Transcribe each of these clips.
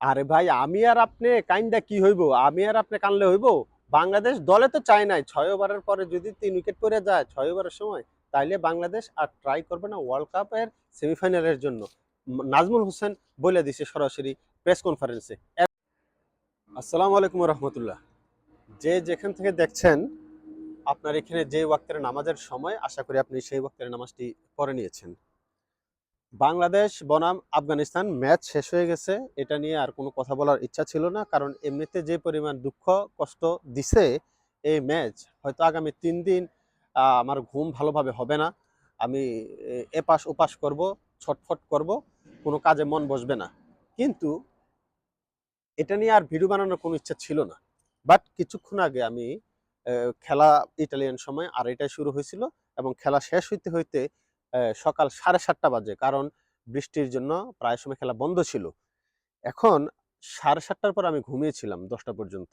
আরে ভাই, আমি আর আপনি কাইন্দা কি হইব? আমি আর আপনি কানলে হইব? বাংলাদেশ দলে তো চায় নাই। ছয় ওভারের পরে যদি তিন উইকেট পড়ে যায় ছয় ওভারের সময়, তাইলে বাংলাদেশ আর ট্রাই করবে না ওয়ার্ল্ড কাপের সেমিফাইনালের জন্য। নাজমুল হোসেন বলে দিছে সরাসরি প্রেস কনফারেন্সে আসসালামু আলাইকুম রহমতুল্লাহ যে যেখান থেকে দেখছেন, আপনার এখানে যে ওয়াক্তের নামাজের সময়, আশা করি আপনি সেই ওয়াক্তের নামাজটি পড়ে নিয়েছেন। বাংলাদেশ, বনাম, আফগানিস্তান, ম্যাচ শেষ হয়ে গেছে। এটা নিয়ে আর কোনো কথা বলার ইচ্ছা ছিল না, কারণ এমনিতে যে পরিমাণ দুঃখ, কষ্ট দিছে এই ম্যাচ, হয়তো আগামী তিন দিন আমার ঘুম ভালোভাবে হবে না। আমি এপাশ ওপাশ করব, ছটফট করব, কোনো কাজে মন বসবে না। কিন্তু এটা নিয়ে আর ভিডিও বানানোর কোনো ইচ্ছা ছিল না। বাট কিছুক্ষণ আগে আমি খেলা ইটালিয়ান সময় আড়াইটায় শুরু হয়েছিল এবং খেলা শেষ হইতে হইতে সকাল সাড়ে সাতটা বাজে, কারণ বৃষ্টির জন্য প্রায় সময় খেলা বন্ধ ছিল। এখন সাড়ে সাতটার পর আমি ঘুমিয়েছিলাম দশটা পর্যন্ত।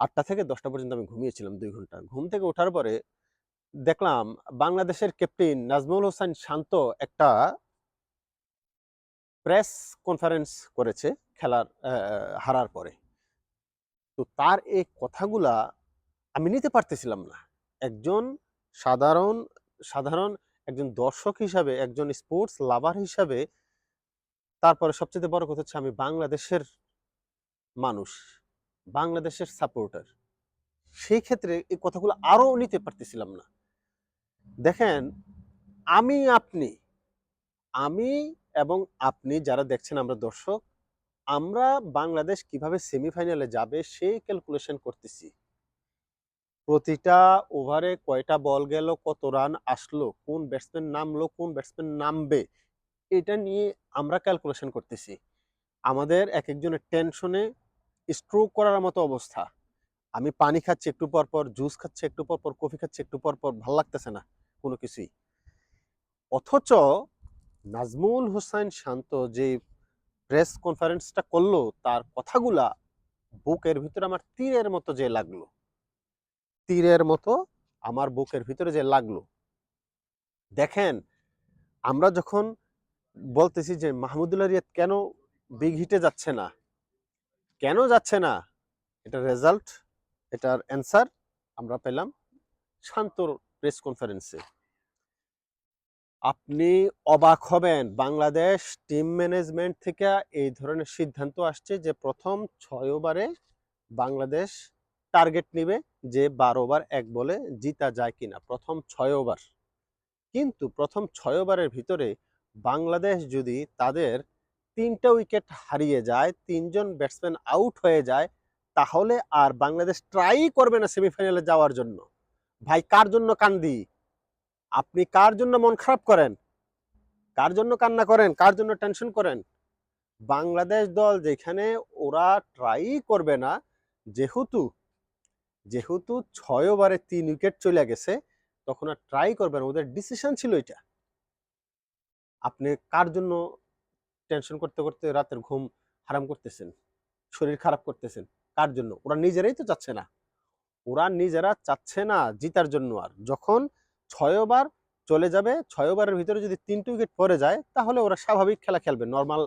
আটটা থেকে দশটা পর্যন্ত আমি ঘুমিয়েছিলাম দুই ঘণ্টা। ঘুম থেকে ওঠার পরে দেখলাম বাংলাদেশের ক্যাপ্টেন নাজমুল হোসেন শান্ত একটা প্রেস কনফারেন্স করেছে খেলার হারার পরে। তো তার এই কথাগুলা আমি নিতে পারতেছিলাম না। একজন সাধারণ সাধারণ একজন দর্শক হিসাবে, একজন স্পোর্টস লাভার হিসাবে, তারপরে সবচেয়ে বড় কথা হচ্ছে আমি বাংলাদেশের মানুষ, বাংলাদেশের সাপোর্টার সেই ক্ষেত্রে এই কথাগুলো আরও নিতে পারতেছিলাম না। দেখেন, আমি, আপনি, আমি এবং আপনি যারা দেখছেন আমরা দর্শক, আমরা বাংলাদেশ কীভাবে সেমিফাইনালে যাবে, সেই ক্যালকুলেশন করতেছি। প্রতিটা ওভারে কয়টা বল গেল, কত রান আসলো, কোন ব্যাটসম্যান নামলো, কোন ব্যাটসম্যান নামবে, এটা নিয়ে আমরা ক্যালকুলেশন করতেছি। আমাদের এক একজনের টেনশনে স্ট্রোক করার মতো অবস্থা। আমি পানি খাচ্ছি একটু পর পর জুস খাচ্ছি একটু পর পর কফি খাচ্ছি একটু পর পর, ভালো লাগতেছে না কোনো কিছুই। অথচ নাজমুল হোসেন শান্ত যে প্রেস কনফারেন্সটা করল, তার কথাগুলা বুকের ভিতরে আমার তীরের মতো যে লাগল। তীরের মতো আমার বুকের ভিতরে যে লাগল। দেখেন, আমরা যখন বলতেছি যে মাহমুদুল্লাহ রিয়াদ কেন বিগ হিটে যাচ্ছে না? কেন যাচ্ছে না? এটা রেজাল্ট এটার অ্যান্সার আমরা পেলাম শান্তর প্রেস কনফারেন্সে আপনি অবাক হবেন, বাংলাদেশ টিম ম্যানেজমেন্ট থেকে এই ধরনের সিদ্ধান্ত আসছে যে প্রথম ছয় ওভারে বাংলাদেশ টার্গেট নিবে যে বারো ওভার এক বলে জিতা যায় কিনা, প্রথম ছয় ওভার কিন্তু প্রথম ছয় ওভারের ভিতরে বাংলাদেশ যদি তাদের তিনটা উইকেট হারিয়ে যায়, তিনজন ব্যাটসম্যান আউট হয়ে যায়, তাহলে আর বাংলাদেশ ট্রাই করবে না সেমিফাইনালে যাওয়ার জন্য। ভাই, কার জন্য কান্দি? আপনি কার জন্য মন খারাপ করেন? কার জন্য কান্না করেন? কার জন্য টেনশন করেন? বাংলাদেশ দল যেখানে ওরা ট্রাই করবে না, যেহেতু যেহেতু ছয় ওভারে তিন উইকেট চলে গেছে, তখন আর ট্রাই করবেন ওদের ডিসিশন ছিল এটা। আপনি কার জন্য টেনশন করতে করতে রাতের ঘুম হারাম করতেছেন? শরীর খারাপ করতেছেন? কার জন্য? ওরা নিজেরাই তো চাচ্ছে না। ওরা নিজেরা চাচ্ছে না জিতার জন্য আর। যখন ছয় ওভার চলে যাবে, ছয় ওভারের ভিতরে যদি তিনটে উইকেট পড়ে যায়, তাহলে ওরা স্বাভাবিক খেলা খেলবে। নর্মাল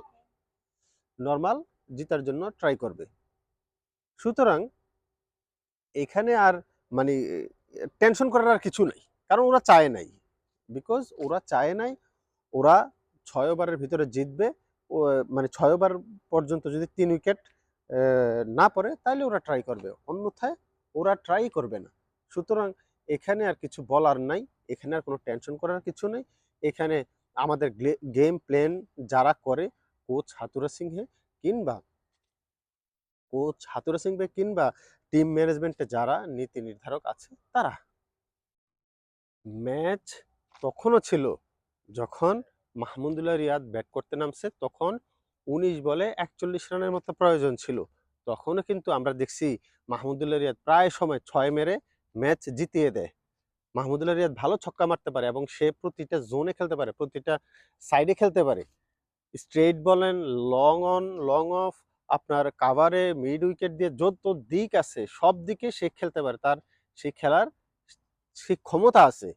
নর্মাল জিতার জন্য ট্রাই করবে। সুতরাং এখানে আর মানে টেনশন করার আর কিছু নাই। কারণ ওরা চায় নাই। বিকজ ওরা চায় নাই, ওরা ছয় ওভারের ভিতরে জিতবে। মানে ছয় ওভার পর্যন্ত যদি তিন উইকেট না পড়ে তাহলে ওরা ট্রাই করবে। অন্যথায় ওরা ট্রাই করবে না। সুতরাং এখানে আর কিছু বলার নাই। এখানে আর কোনো টেনশন করার কিছু নেই। এখানে আমাদের গেম প্ল্যান যারা করে কোচ হাতুরা সিংহে কিংবা কোচ হাতুরা সিংহে কিংবা টিম ম্যানেজমেন্টে যারা নীতি নির্ধারক আছে, তারা। ম্যাচ তখনও ছিল যখন মাহমুদুল্লাহ রিয়াদ ব্যাট করতে নামছে, তখন উনিশ বলে একচল্লিশ রানের মতো প্রয়োজন ছিল। তখনও কিন্তু আমরা দেখছি মাহমুদুল্লাহ রিয়াদ প্রায় সময় ছয় মেরে ম্যাচ জিতিয়ে দেয়। মাহমুদুল্লাহ রিয়াদ ভালো ছক্কা মারতে পারে এবং সে প্রতিটা জোনে খেলতে পারে, প্রতিটা সাইডে খেলতে পারে। স্ট্রেট বলেন, লং অন, লং অফ আপনার কাভারে মিড উইকেট দিয়ে যত দিক আছে, সব দিকে সে খেলতে পারে। তার সে খেলার সে ক্ষমতা আছে।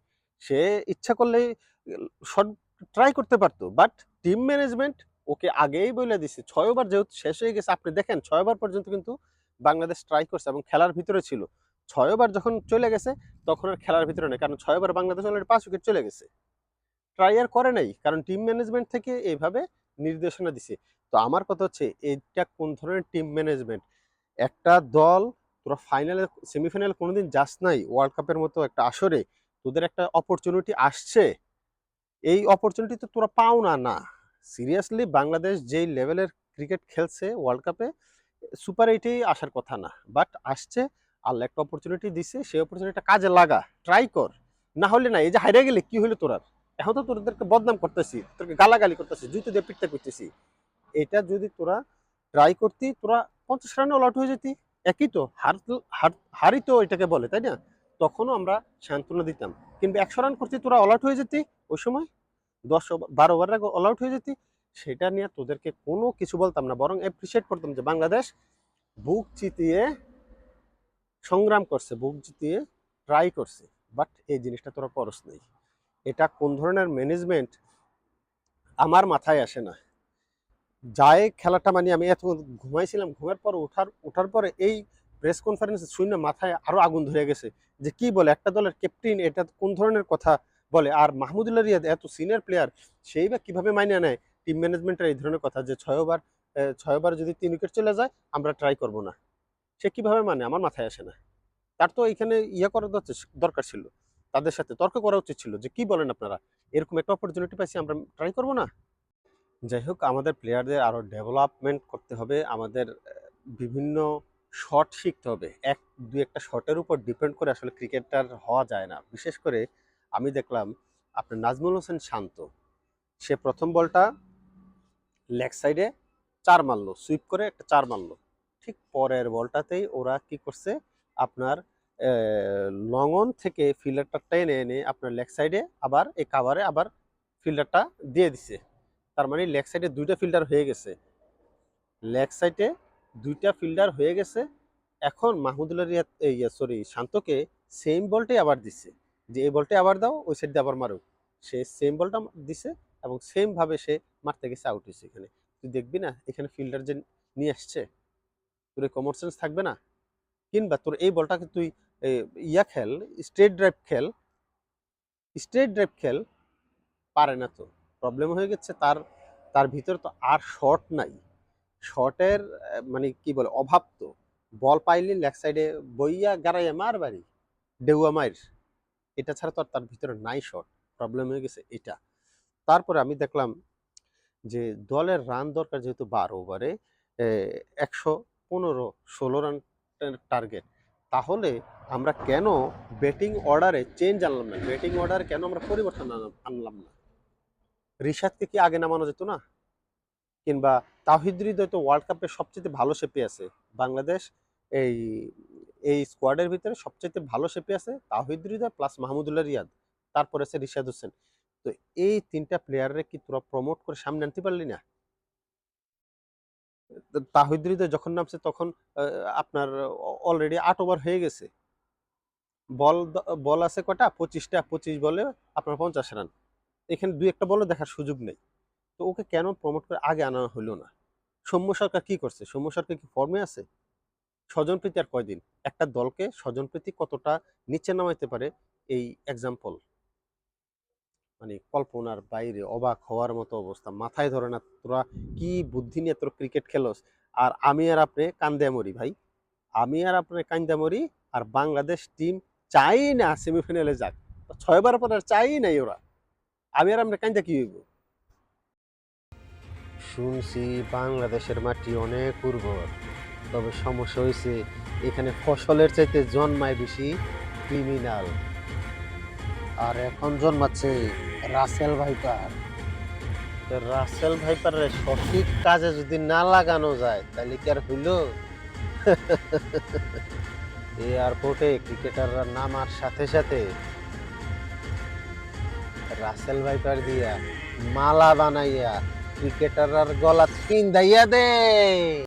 সে ইচ্ছা করলেই শট ট্রাই করতে পারতো। বাট টিম ম্যানেজমেন্ট ওকে আগেই বলে দিছে। ছয় ওভার যেহেতু শেষ হয়ে গেছে, আপনি দেখেন ছয় ওভার পর্যন্ত কিন্তু বাংলাদেশ ট্রাই করছে এবং খেলার ভিতরে ছিল। ছয় ওভার যখন চলে গেছে, তখন আর খেলার ভিতরে নেই। কারণ ছয় ওভার বাংলাদেশ অলরেডি পাঁচ উইকেট চলে গেছে। ট্রাই আর করে নাই। কারণ টিম ম্যানেজমেন্ট থেকে এইভাবে নির্দেশনা দিছে। তো আমার কথা হচ্ছে, এইটা কোন ধরনের টিম ম্যানেজমেন্ট একটা দল, তোরা ফাইনালে সেমিফাইনাল কোনোদিন যাস নাই ওয়ার্ল্ড কাপের মতো একটা আসরে, তোদের একটা অপরচুনিটি আসছে। এই অপরচুনিটি তো তোরা পাও না না। সিরিয়াসলি বাংলাদেশ যেই লেভেলের ক্রিকেট খেলছে ওয়ার্ল্ড কাপে সুপার এইটেই আসার কথা না। বাট আসছে, আল্লাহ একটা অপরচুনিটি দিছে, সেই অপরচুনিটিটা কাজে লাগা। ট্রাই কর। না হলে না, এই যে হারিয়ে গেলে, কি হলো তোরার? এখন তো তোদেরকে বদনাম করতেছি তোকে গালাগালি করতেছি, জুতো দিয়ে পিটতে করতেছি। এটা যদি তোরা ট্রাই করতি, তোরা পঞ্চাশ রানে অল আউট হয়ে যেতি। একই তো, হার, হার- হারই তো এটাকে বলে, তাই না? তখনও আমরা সান্ত্বনা দিতাম। কিন্তু একশো রান করতে, তোরা অল আউট হয়ে যেতি ওই সময়। দশ বারো ওভার আগে অল আউট হয়ে যেতি। সেটা নিয়ে তোদেরকে কোনো কিছু বলতাম না, বরং অ্যাপ্রিসিয়েট করতাম যে বাংলাদেশ বুক চিতিয়ে সংগ্রাম করছে, বুক জিতিয়ে ট্রাই করছে। বাট এই জিনিসটা তোরা করস নেই। এটা কোন ধরনের ম্যানেজমেন্ট আমার মাথায় আসে না। যায় খেলাটা মানে আমি এত ঘুমাইছিলাম, ঘুমের পর ওঠার ওঠার পরে এই প্রেস কনফারেন্সে শুনে মাথায় আরও আগুন ধরে গেছে। যে কি বলে, একটা দলের ক্যাপ্টেন এটা কোন ধরনের কথা বলে? আর মাহমুদুল্লাহ রিয়াদ এত সিনিয়র প্লেয়ার সেই বা কীভাবে মানিয়ে নেয়? টিম ম্যানেজমেন্টের এই ধরনের কথা যে ছয় ওভার ছয় ওভার যদি তিন উইকেট চলে যায়, আমরা ট্রাই করব না। সে কীভাবে মানে? আমার মাথায় আসে না। তার তো এখানে ইয়ে করা দরকার ছিল। তাদের সাথে তর্ক করা উচিত ছিল যে কি বলেন আপনারা? এরকম একটা অপরচুনিটি পাইছি, আমরা ট্রাই করব না? যাই হোক আমাদের প্লেয়ারদের আরও ডেভেলপমেন্ট করতে হবে, আমাদের বিভিন্ন শট শিখতে হবে। এক, দুই একটা শটের উপর ডিপেন্ড করে আসলে ক্রিকেটার হওয়া যায় না। বিশেষ করে আমি দেখলাম, আপনার নাজমুল হোসেন শান্ত, সে প্রথম বলটা লেগ সাইডে চার মারলো সুইপ করে একটা চার মারলো। ঠিক পরের বলটাতেই ওরা কি করছে, আপনার লঙ্গন থেকে ফিল্ডারটা টেনে এনে আপনার লেগ সাইডে আবার, এই কাভারে আবার ফিল্ডারটা দিয়ে দিছে। তার মানে লেগ সাইডে দুইটা ফিল্ডার হয়ে গেছে। লেগ সাইডে দুইটা ফিল্ডার হয়ে গেছে। এখন মাহমুদুল্লাহ রিয়াদ, এই সরি শান্তকে সেম বলটাই আবার দিছে। যে এই বলটাই আবার দাও, ওই সাইড আবার মারো। সে সেম বলটা দিছে এবং সেম ভাবে সে মারতে গেছে আউট হয়েছে এখানে। তুই দেখবি না, এখানে ফিল্ডার যে নিয়ে আসছে, তোর কমন সেন্স থাকবে না? কিংবা তোর এই বলটাকে তুই ইয়া খেল স্ট্রেট ড্রাইভ খেল স্ট্রেট ড্রাইভ খেল, পারে না তো। প্রবলেম হয়ে গেছে, তার তার ভিতরে তো আর শর্ট নাই। শর্টের মানে কি বলে, অভাব তো। বল পাইলে লেগ সাইডে বইয়া গাড়াইয়া মার বাড়ি, ডেউয়া মাইর। এটা ছাড়া তো আর তার ভিতরে নাই শট প্রবলেম হয়ে গেছে এটা। তারপরে আমি দেখলাম যে দলের রান দরকার যেহেতু বারো ওভারে একশো পনেরো ষোলো রান টার্গেট তাহলে আমরা কেন ব্যাটিং অর্ডারে চেঞ্জ আনলাম না? ব্যাটিং অর্ডারে কেন আমরা পরিবর্তন আনলাম না? রিশাদকে কি আগে নামানো যেত না? কিংবা তাহিদ হৃদয় তো ওয়ার্ল্ড কাপে সবচেয়ে ভালো শেপে আছে। বাংলাদেশ এই এই স্কোয়াডের ভিতরে সবচেয়ে ভালো শেপে আছে তাহিদ প্লাস মাহমুদুল্লাহ রিয়াদ। তারপরে আছে রিশাদ হোসেন। তো এই তিনটা প্লেয়ারের কি তোরা প্রমোট করে সামনে আনতে পারলি না? তাহিদ যখন নামছে তখন আপনার অলরেডি আট ওভার হয়ে গেছে। বল বল আছে কটা? পঁচিশটা, পঁচিশ বলে আপনার পঞ্চাশ রান এখানে দুই একটা বলও দেখার সুযোগ নেই। তো ওকে কেন প্রমোট করে আগে আনা হলো না? সৌম্য সরকার কি করছে? সৌম্য সরকার কি ফর্মে আছে? স্বজনপ্রীতি আর কয়দিন? একটা দলকে স্বজনপ্রীতি কতটা নিচে নামাইতে পারে এই এক্সাম্পল মানে কল্পনার বাইরে অবাক হওয়ার মতো অবস্থা। মাথায় ধরে না, তোরা কি বুদ্ধি নিয়ে তোর ক্রিকেট খেলোস? আর আমি আর আপনি কান্দে মরি ভাই। আমি আর আপনি কান্দে মরি আর বাংলাদেশ টিম চাই না সেমিফাইনালে যাক। ছয়বার পর আর চাই নাই ওরা। আমি আর আমরা কান্দে কি হইব? শুনছি বাংলাদেশের মাটি অনেক উর্বর, তবে সমস্যা হয়েছে এখানে ফসলের চাইতে জন্মায় বেশি ক্রিমিনাল। আর এখন জন্মাচ্ছে রাসেল ভাইপার। রাসেল ভাইপারের সঠিক কাজে যদি না লাগানো যায়, তাহলে কি আর হইল? এয়ারপোর্টে ক্রিকেটাররা নামার সাথে সাথে রাসেল ভাইপার দিয়া মালা বানাইয়া ক্রিকেটাররার গলা ছিন্দাইয়া দে।